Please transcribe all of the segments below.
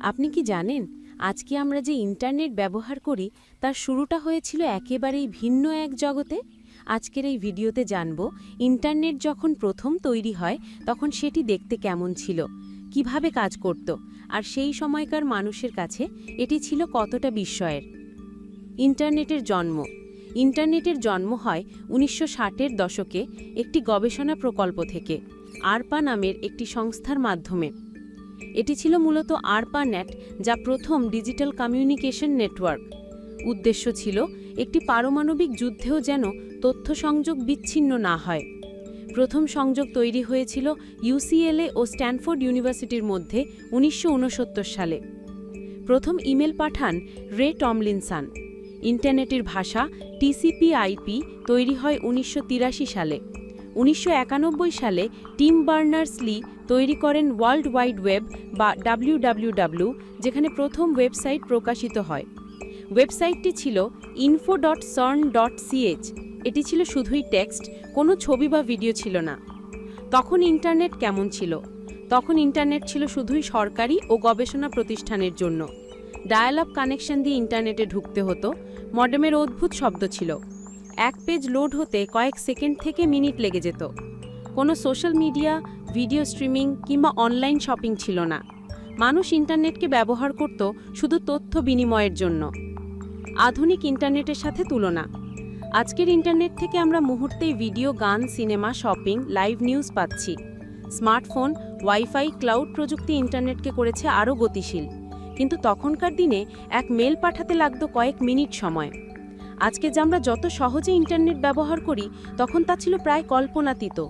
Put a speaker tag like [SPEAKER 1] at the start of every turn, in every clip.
[SPEAKER 1] আপনি কি জানেন, আজকে আমরা যে ইন্টারনেট ব্যবহার করি, তার শুরুটা হয়েছিল একেবারেই ভিন্ন এক জগতে? আজকের এই ভিডিওতে জানব, ইন্টারনেট যখন প্রথম তৈরি হয়, তখন সেটি দেখতে কেমন ছিল? কীভাবে কাজ করত? আর সেই সময়কার মানুষের কাছে এটি ছিল কতটা বিস্ময়ের? ইন্টারনেটের জন্ম। ইন্টারনেটের জন্ম হয় উনিশশো ষাটের দশকে একটি গবেষণা প্রকল্প থেকে, আরপা নামের একটি সংস্থার মাধ্যমে। এটি ছিল মূলত আরপানেট, যা প্রথম ডিজিটাল কমিউনিকেশন নেটওয়ার্ক। উদ্দেশ্য ছিল একটি পারমাণবিক যুদ্ধেও যেন তথ্য সংযোগ বিচ্ছিন্ন না হয়। প্রথম সংযোগ তৈরি হয়েছিল ইউসিএলএ ও স্ট্যানফোর্ড ইউনিভার্সিটির মধ্যে উনিশশো উনসত্তর সালে। প্রথম ইমেল পাঠান রে টমলিনসান। ইন্টারনেটের ভাষা টিসিপি আইপি তৈরি হয় উনিশশো তিরাশি সালে। উনিশশো একানব্বই সালে টিম বার্নার্স লি তৈরি করেন ওয়ার্ল্ড ওয়াইড ওয়েব বা ডাব্লিউডাব্লিউডাব্লিউ, যেখানে প্রথম ওয়েবসাইট প্রকাশিত হয়। ওয়েবসাইটটি ছিল ইনফো ডট ডট সিএচ এটি ছিল শুধুই টেক্সট, কোনো ছবি বা ভিডিও ছিল না। তখন ইন্টারনেট কেমন ছিল? তখন ইন্টারনেট ছিল শুধুই সরকারি ও গবেষণা প্রতিষ্ঠানের জন্য। ডায়াল আপ কানেকশন দিয়ে ইন্টারনেটে ঢুকতে হতো, মডেমের অদ্ভুত শব্দ ছিল। এক পেজ লোড হতে কয়েক সেকেন্ড থেকে মিনিট লেগে যেত। কোনো সোশ্যাল মিডিয়া, ভিডিও স্ট্রিমিং কিংবা অনলাইন শপিং ছিল না। মানুষ ইন্টারনেটকে ব্যবহার করত শুধু তথ্য বিনিময়ের জন্য। আধুনিক ইন্টারনেটের সাথে তুলনা। আজকের ইন্টারনেট থেকে আমরা মুহূর্তেই ভিডিও, গান, সিনেমা, শপিং, লাইভ নিউজ পাচ্ছি। স্মার্টফোন, ওয়াইফাই, ক্লাউড প্রযুক্তি ইন্টারনেটকে করেছে আরও গতিশীল। কিন্তু তখনকার দিনে এক মেল পাঠাতে লাগতো কয়েক মিনিট সময়। আজকে যে আমরা যত সহজে ইন্টারনেট ব্যবহার করি, তখন তা ছিল প্রায় কল্পনাতীত।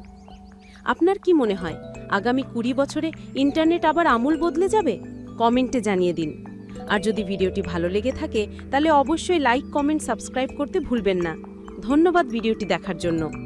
[SPEAKER 1] আপনার কি মনে হয়, আগামী কুড়ি বছরে ইন্টারনেট আবার আমূল বদলে যাবে? কমেন্টে জানিয়ে দিন। আর যদি ভিডিওটি ভালো লেগে থাকে, তাহলে অবশ্যই লাইক, কমেন্ট, সাবস্ক্রাইব করতে ভুলবেন না। ধন্যবাদ ভিডিওটি দেখার জন্য।